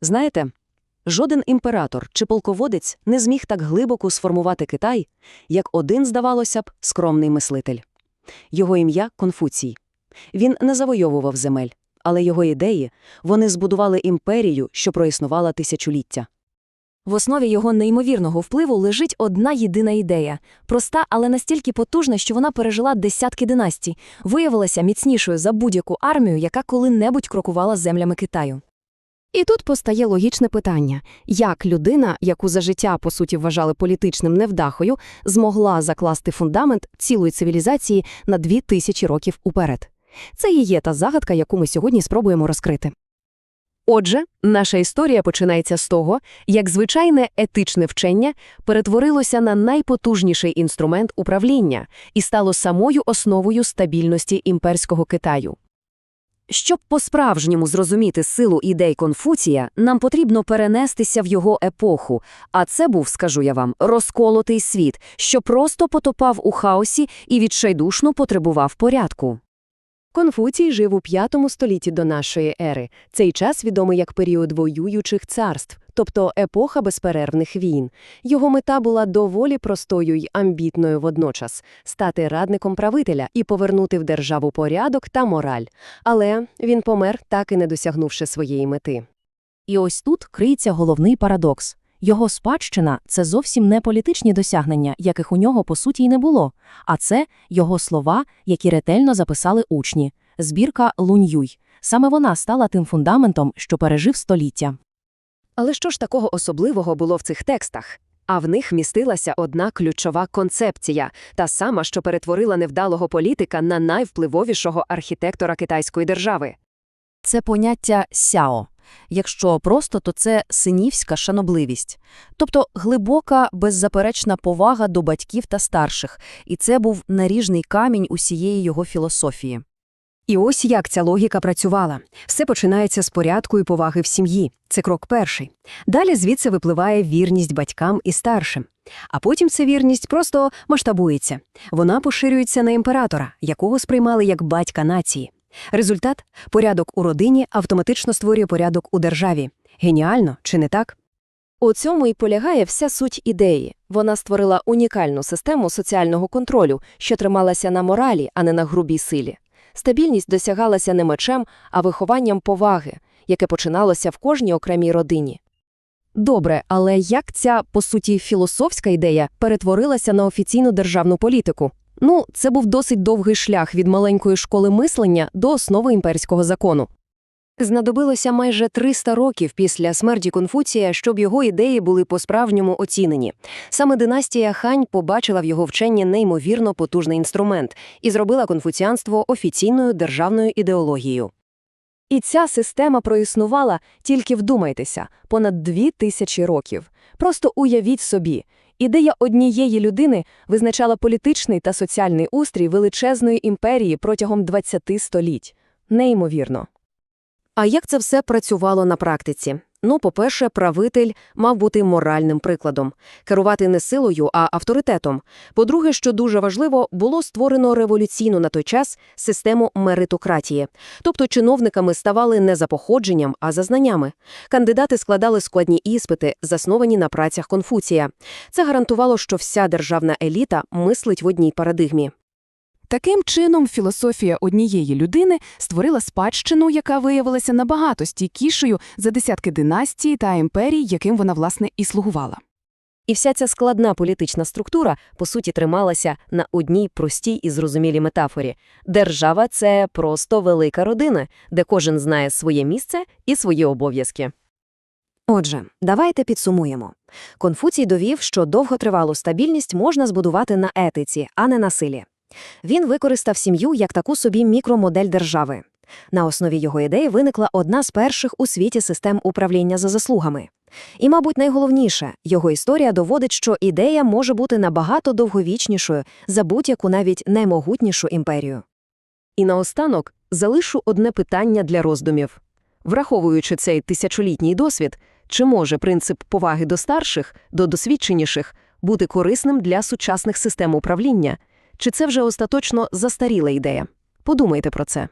Знаєте, жоден імператор чи полководець не зміг так глибоко сформувати Китай, як один, здавалося б, скромний мислитель. Його ім'я – Конфуцій. Він не завойовував земель, але його ідеї – вони збудували імперію, що проіснувала тисячоліття. В основі його неймовірного впливу лежить одна єдина ідея, проста, але настільки потужна, що вона пережила десятки династій, виявилася міцнішою за будь-яку армію, яка коли-небудь крокувала землями Китаю. І тут постає логічне питання: як людина, яку за життя по суті вважали політичним невдахою, змогла закласти фундамент цілої цивілізації на дві тисячі років уперед? Це і є та загадка, яку ми сьогодні спробуємо розкрити. Отже, наша історія починається з того, як звичайне етичне вчення перетворилося на найпотужніший інструмент управління і стало самою основою стабільності імперського Китаю. Щоб по-справжньому зрозуміти силу ідей Конфуція, нам потрібно перенестися в його епоху, а це був, скажу я вам, розколотий світ, що просто потопав у хаосі і відчайдушно потребував порядку. Конфуцій жив у п'ятому столітті до нашої ери. Цей час відомий як період воюючих царств, тобто епоха безперервних війн. Його мета була доволі простою й амбітною водночас – стати радником правителя і повернути в державу порядок та мораль. Але він помер, так і не досягнувши своєї мети. І ось тут криється головний парадокс. Його спадщина – це зовсім не політичні досягнення, яких у нього, по суті, й не було, а це його слова, які ретельно записали учні. Збірка Лунь-Юй. Саме вона стала тим фундаментом, що пережив століття. Але що ж такого особливого було в цих текстах? А в них містилася одна ключова концепція, та сама, що перетворила невдалого політика на найвпливовішого архітектора китайської держави. Це поняття сяо. Якщо просто, то це синівська шанобливість. Тобто глибока, беззаперечна повага до батьків та старших. І це був наріжний камінь усієї його філософії. І ось як ця логіка працювала. Все починається з порядку і поваги в сім'ї. Це крок перший. Далі звідси випливає вірність батькам і старшим. А потім ця вірність просто масштабується. Вона поширюється на імператора, якого сприймали як батька нації. Результат – порядок у родині автоматично створює порядок у державі. Геніально, чи не так? У цьому і полягає вся суть ідеї. Вона створила унікальну систему соціального контролю, що трималася на моралі, а не на грубій силі. Стабільність досягалася не мечем, а вихованням поваги, яке починалося в кожній окремій родині. Добре, але як ця, по суті, філософська ідея перетворилася на офіційну державну політику? Ну, це був досить довгий шлях від маленької школи мислення до основи імперського закону. Знадобилося майже 300 років після смерті Конфуція, щоб його ідеї були по-справжньому оцінені. Саме династія Хань побачила в його вченні неймовірно потужний інструмент і зробила конфуціанство офіційною державною ідеологією. І ця система проіснувала, тільки вдумайтеся, понад дві тисячі років. Просто уявіть собі, ідея однієї людини визначала політичний та соціальний устрій величезної імперії протягом 20 століть. Неймовірно. А як це все працювало на практиці? Ну, по-перше, правитель мав бути моральним прикладом, керувати не силою, а авторитетом. По-друге, що дуже важливо, було створено революційну на той час систему меритократії. Тобто чиновниками ставали не за походженням, а за знаннями. Кандидати складали складні іспити, засновані на працях Конфуція. Це гарантувало, що вся державна еліта мислить в одній парадигмі. Таким чином, філософія однієї людини створила спадщину, яка виявилася набагато стійкішою за десятки династій та імперій, яким вона, власне, і слугувала. І вся ця складна політична структура, по суті, трималася на одній простій і зрозумілій метафорі. Держава – це просто велика родина, де кожен знає своє місце і свої обов'язки. Отже, давайте підсумуємо. Конфуцій довів, що довготривалу стабільність можна збудувати на етиці, а не на силі. Він використав сім'ю як таку собі мікромодель держави. На основі його ідеї виникла одна з перших у світі систем управління за заслугами. І, мабуть, найголовніше, його історія доводить, що ідея може бути набагато довговічнішою за будь-яку навіть наймогутнішу імперію. І наостанок залишу одне питання для роздумів. Враховуючи цей тисячолітній досвід, чи може принцип поваги до старших, до досвідченіших бути корисним для сучасних систем управління? Чи це вже остаточно застаріла ідея? Подумайте про це.